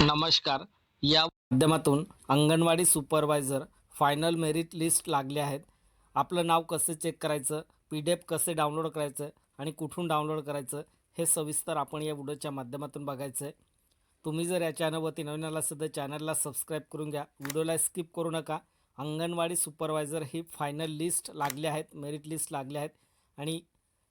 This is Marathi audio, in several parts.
नमस्कार. या माध्यमातून anganwadi supervisor final merit list लागले आहेत. आपलं नाव कसे चेक करायचं? पी डी एफ कसे डाउनलोड करायचं? आणि कुठून डाउनलोड करायचं? हे सविस्तर आपण या व्हिडिओच्या माध्यमातून बघायचं आहे तुम्ही जर या चॅनलवरती नवीन आला असेल तर चॅनलला सबस्क्राईब करून घ्या. व्हिडिओला स्किप करू नका. अंगणवाडी सुपरवायझर ही फायनल लिस्ट लागले आहेत मेरिट लिस्ट लागले आहेत. आणि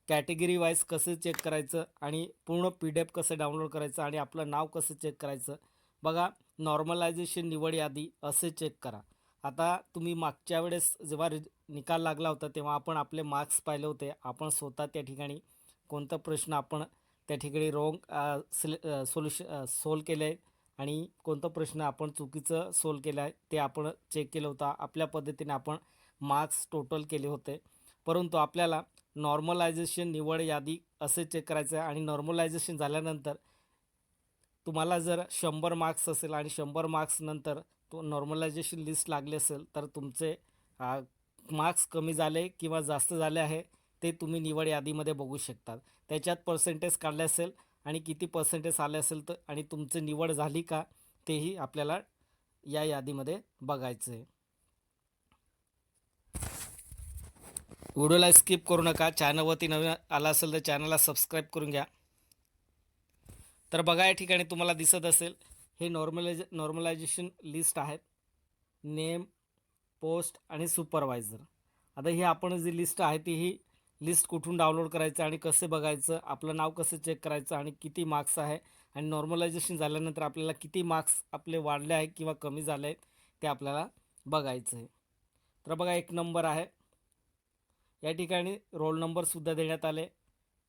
कॅटेगरी वाईज कसं चेक करायचं? आणि पूर्ण पी डी एफ कसं डाउनलोड करायचं? आणि आपलं नाव कसं चेक करायचं? बघा नॉर्मलायझेशन निवड यादी असे चेक करा. आता तुम्ही मागच्या वेळेस जेव्हा निकाल लागला होता तेव्हा आपण आपले मार्क्स पाहिले होते. आपण स्वतः त्या ठिकाणी कोणता प्रश्न आपण त्या ठिकाणी रॉंग सिले सोल्युशन सोल्व केले आहे आणि कोणता प्रश्न आपण चुकीचं सोल्व केलं आहे ते आपण चेक केलं होतं. आपल्या पद्धतीने आपण मार्क्स टोटल केले होते. परंतु आपल्याला नॉर्मलायझेशन निवड यादी असे चेक करायचं आहे आणि नॉर्मलायझेशन झाल्यानंतर तुम्हाला जर शंभर मार्क्स असेल आणि शंभर मार्क्स नंतर तो नॉर्मलायझेशन लिस्ट लागली असेल तर तुमचे मार्क्स कमी झाले किंवा जास्त झाले आहे ते तुम्ही निवड यादीमध्ये बघू शकतात. त्याच्यात पर्सेंटेज काढले असेल आणि किती पर्सेंटेज आले असेल तर आणि तुमची निवड झाली का तेही आपल्याला या यादीमध्ये बघायचं आहे. व्हिडिओला स्किप करू नका. चॅनलवरती नवीन आला असेल तर चॅनलला सबस्क्राईब करून घ्या. तर बघा या ठिकाणी तुम्हाला दिसत असेल हे नॉर्मलायज नॉर्मलायझेशन लिस्ट आहेत. नेम पोस्ट आणि सुपरवायझर आता ही आपण जी लिस्ट आहे ती ही लिस्ट कुठून डाउनलोड करायचं आणि कसं बघायचं आपलं नाव कसं चेक करायचं आणि किती मार्क्स आहे आणि नॉर्मलायझेशन झाल्यानंतर आपल्याला किती मार्क्स आपले वाढले आहे किंवा कमी झाले आहेत ते आपल्याला बघायचं आहे. तर बघा एक नंबर आहे. या ठिकाणी रोल नंबरसुद्धा देण्यात आले.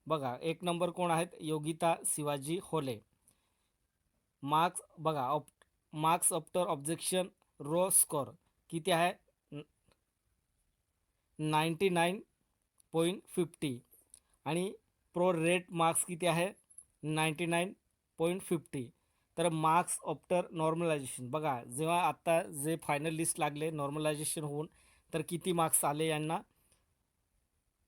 बघा एक नंबर कोण आहेत? योगिता शिवाजी होले. मार्क्स बघा of marks after objection raw score किती आहे? Ninety nine point fifty. आणि प्रो रेट मार्क्स किती आहे? Ninety nine point fifty. तर मार्क्स ऑप्टर नॉर्मलायझेशन. बघा जेव्हा आत्ता जे फायनल लिस्ट लागले नॉर्मलायझेशन होऊन तर किती मार्क्स आले यांना?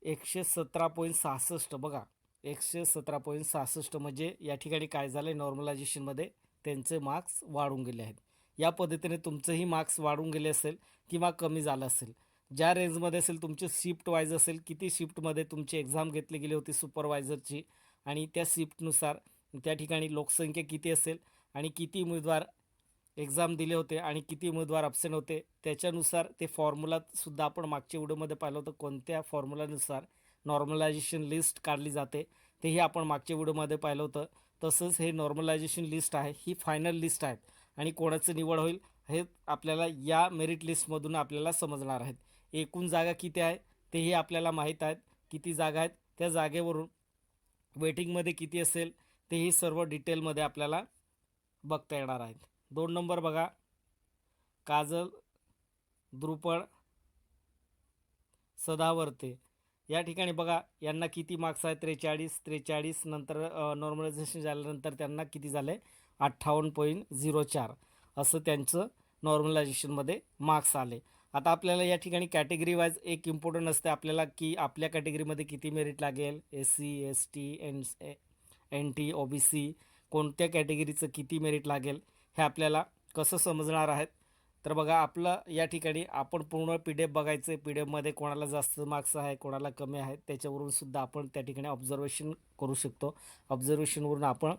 एकशे सतरा पॉईंट सहासष्ट बघा. एकशे सतरा पॉईंट सहासष्ट म्हणजे या ठिकाणी काय झालं आहे नॉर्मलायझेशनमध्ये त्यांचे मार्क्स वाढून गेले आहेत. या पद्धतीने तुमचंही मार्क्स वाढून गेले असेल किंवा कमी झालं असेल. ज्या रेंजमध्ये असेल तुमचे शिफ्ट वाईज असेल किती शिफ्टमध्ये तुमची एक्झाम घेतली गेली होती सुपरवायझरची आणि त्या शिफ्टनुसार त्या ठिकाणी लोकसंख्या किती असेल आणि किती उमेदवार एक्झाम दिले होते आणि किती उमेदवार अब्सेंट होते त्याच्यानुसार ते फॉर्म्युलासुद्धा आपण मागच्या व्हिडिओमध्ये पाहिलं होतं कोणत्या फॉर्म्युलानुसार नॉर्मलायझेशन लिस्ट काढली जाते तेही आपण मागच्या व्हिडिओमध्ये पाहिलं होतं. तसंच हे नॉर्मलायझेशन लिस्ट आहे ही फायनल लिस्ट आहेत आणि कोणाचं निवड होईल हे आपल्याला या मेरिट लिस्टमधून आपल्याला समजणार आहेत. एकूण जागा किती आहे तेही आपल्याला माहीत आहेत. किती जागा आहेत त्या जागेवरून वेटिंगमध्ये किती असेल तेही सर्व डिटेलमध्ये आपल्याला बघता येणार आहेत. दोन नंबर बघा. काजल द्रुपड सदावर्ते. या ठिकाणी बघा यांना किती मार्क्स आहेत? त्रेचाळीस त्रेचाळीस नंतर नॉर्मलायझेशन झाल्यानंतर त्यांना किती झालं? आहे अठ्ठावन्न पॉईंट झिरो चार. असं त्यांचं नॉर्मलायझेशनमध्ये मार्क्स आले. आता आपल्याला या ठिकाणी कॅटेगरी वाईज एक इम्पॉर्टंट असते आपल्याला की आपल्या कॅटेगरीमध्ये किती मेरिट लागेल? S C S T N N T O B C कोणत्या कॅटेगरीचं किती मेरिट लागेल? हे आपल्याला कसं समजणार आहेत? तर बघा आपलं या ठिकाणी आपण पूर्ण पी डी एफ बघायचं पी डी एफमध्ये कोणाला जास्त मार्क्स आहे कोणाला कमी आहे त्याच्यावरून सुद्धा आपण त्या ठिकाणी ऑब्झर्वेशन करू शकतो. ऑब्झर्वेशनवरून आपण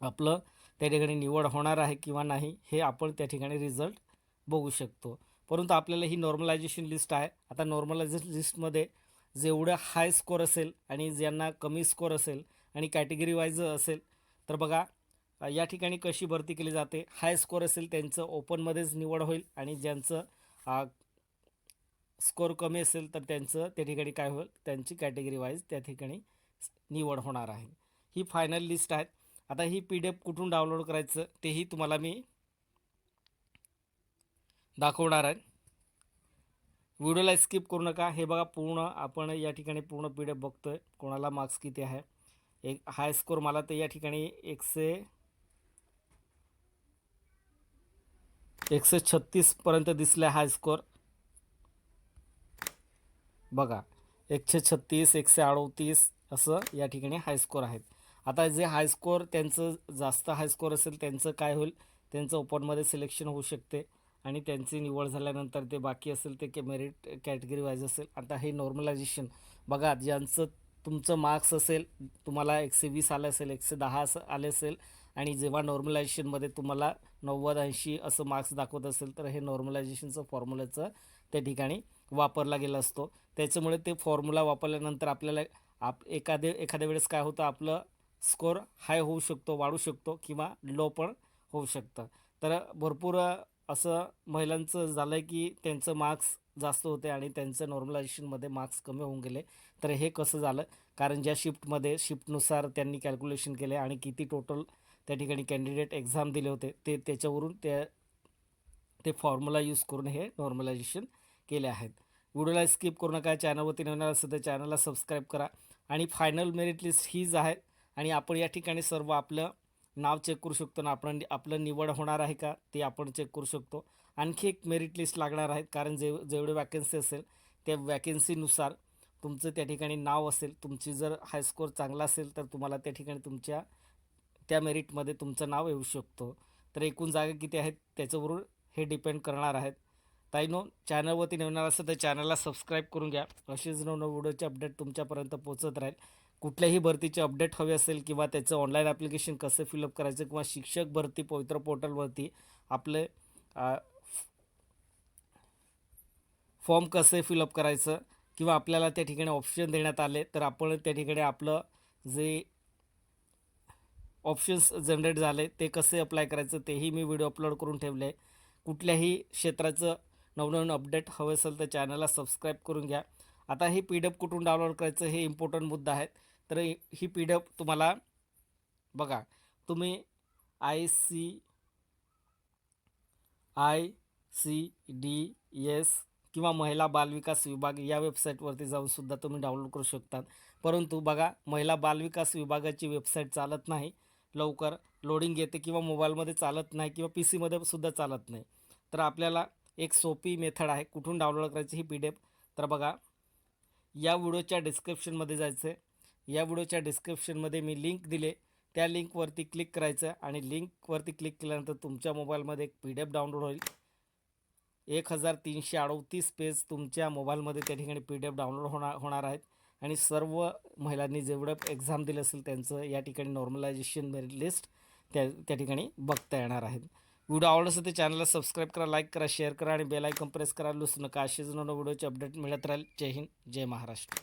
आपलं त्या ठिकाणी निवड होणार आहे किंवा नाही हे आपण त्या ठिकाणी रिझल्ट बघू शकतो. परंतु आपल्याला ही नॉर्मलायझेशन लिस्ट आहे. आता नॉर्मलायझेशन लिस्टमध्ये जेवढं हाय स्कोर असेल आणि ज्यांना कमी स्कोर असेल आणि कॅटेगरी वाईज असेल तर बघा या ठिकाणी कशी भरती केली जाते? हाय स्कोर असेल त्यांचं ओपनमध्येच निवड होईल आणि ज्यांचं स्कोर कमी असेल तर त्यांचं त्या ठिकाणी काय होईल? त्यांची कॅटेगरी वाईज त्या ठिकाणी निवड होणार आहे. ही फायनल लिस्ट आहे आता ही पी डी एफ कुठून डाउनलोड करायचं तेही तुम्हाला मी दाखवणार आहे. व्हिडिओला स्किप करू नका. हे बघा पूर्ण आपण या ठिकाणी पूर्ण पी डी एफ बघतो आहे कोणाला मार्क्स किती आहे? एक हाय स्कोर मला तर या ठिकाणी एकशे एकशे छत्तीसपर्यंत दिसला हा स्कोअर बघा एकशे छत्तीस एकशे अडोतीस असं या ठिकाणी हायस्कोर आहेत. आता जे हायस्कोअर त्यांचं जास्त हायस्कोअर असेल त्यांचं काय होईल? त्यांचं ओपनमध्ये सिलेक्शन होऊ शकते आणि त्यांची निवड झाल्यानंतर ते बाकी असेल ते के मेरिट कॅटेगरी वाईज असेल. आता हे नॉर्मलायझेशन बघा ज्यांचं तुमचं मार्क्स असेल तुम्हाला एकशे वीस आलं असेल एकशे दहा असं आले असेल आणि जेव्हा नॉर्मलायझेशनमध्ये तुम्हाला नव्वद ऐंशी असं मार्क्स दाखवत असेल तर हे नॉर्मलायझेशनचं फॉर्म्युलाचं त्या ठिकाणी वापरला गेला असतो. त्याच्यामुळे ते फॉर्म्युला वापरल्यानंतर आपल्याला आप एखादे एखाद्या वेळेस काय होतं आपलं स्कोअर हाय होऊ शकतो वाढू शकतो किंवा लो पण होऊ शकतं. तर भरपूर असं महिलांचं झालं आहे की त्यांचं मार्क्स जास्त होते आणि त्यांचं नॉर्मलायझेशनमध्ये मार्क्स कमी होऊन गेले. तर हे कसं झालं? कारण ज्या शिफ्टमध्ये शिफ्टनुसार त्यांनी कॅल्क्युलेशन केले आणि किती टोटल त्या ठिकाणी कॅन्डिडेट एक्झाम दिले होते. ते त्याच्यावरून त्या ते फॉर्म्युला यूज करून हे नॉर्मलायझेशन केले आहेत. व्हिडिओला स्किप करू नका. चॅनलवरती नवीन असेल तर चॅनलला सबस्क्राईब करा. आणि फायनल मेरिट लिस्ट हीच आहे आणि आपण या ठिकाणी सर्व आपलं नाव चेक करू शकतो. ना आपण आपलं निवड होणार आहे का ते आपण चेक करू शकतो. आणखी एक मेरिट लिस्ट लागणार आहेत कारण जे जेवढे वॅकन्सी असेल त्या वॅकन्सीनुसार तुमचं त्या ठिकाणी नाव असेल तुमची जर हायस्कोर चांगला असेल तर तुम्हाला त्या ठिकाणी तुमच्या त्या मेरिटमध्ये तुमचं नाव येऊ शकतो. तर एकूण जागा किती आहेत त्याच्यावरून हे डिपेंड करणार आहेत. ताईनो चॅनलवरती नवीन असेल तर चॅनलला सबस्क्राईब करून घ्या. असेच नवनव व्हिडिओचे अपडेट तुमच्यापर्यंत पोहोचत राहील. कुठल्याही भरतीचे अपडेट हवे असेल किंवा त्याचं ऑनलाईन ॲप्लिकेशन कसं फिलअप करायचं किंवा शिक्षक भरती पवित्र पोर्टलवरती आपले फॉर्म कसे फिलअप करायचं किंवा आपल्याला त्या ठिकाणी ऑप्शन देण्यात आले तर आपण त्या ठिकाणी आपलं जे ऑप्शन्स जनरेट झाले ते कसे अप्लाय करायचं तेही मी व्हिडिओ अपलोड करून ठेवले आहे. कुठल्याही क्षेत्राचं नवनवीन अपडेट हवे असेल तर चॅनलला सबस्क्राईब करून घ्या. आता ही पी डी एफ कुठून डाउनलोड करायचं हे इम्पॉर्टंट मुद्दा आहे तर ही पी डी एफ तुम्हाला बघा तुम्ही I C I C D S किंवा महिला बालविकास विभाग या वेबसाईटवरती जाऊन सुद्धा तुम्ही डाउनलोड करू शकतात परंतु बघा महिला बालविकास विभागाची वेबसाईट चालत नाही. लवकर लोडिंग येते किंवा मोबाईलमध्ये चालत नाही किंवा पी सीमध्ये सुद्धा चालत नाही. तर आपल्याला एक सोपी मेथड आहे कुठून डाउनलोड करायची ही पी डी एफ तर बघा या व्हिडिओच्या डिस्क्रिप्शनमध्ये जायचं आहे या व्हिडिओच्या डिस्क्रिप्शनमध्ये मी लिंक दिले. त्या लिंकवरती क्लिक करायचं आणि लिंकवरती क्लिक केल्यानंतर तुमच्या मोबाईलमध्ये एक पी डी एफ डाउनलोड होईल. एक हजार तीनशे अडतीस पेज तुमच्या मोबाईलमध्ये त्या ठिकाणी पी डी एफ डाउनलोड होणार होणार आहेत. आणि सर्व महिलांनी जेवढं एक्झाम दिलं असेल त्यांचं या ठिकाणी नॉर्मलायझेशन मेरिट लिस्ट त्या त्या ठिकाणी बघता येणार आहेत. व्हिडिओ आवडत असेल तर चॅनलला सबस्क्राईब करा लाईक करा शेअर करा आणि बेल आयकॉन प्रेस करा. लुस नका असेच नवीन व्हिडिओचे अपडेट मिळत राहील. जय हिंद जय महाराष्ट्र.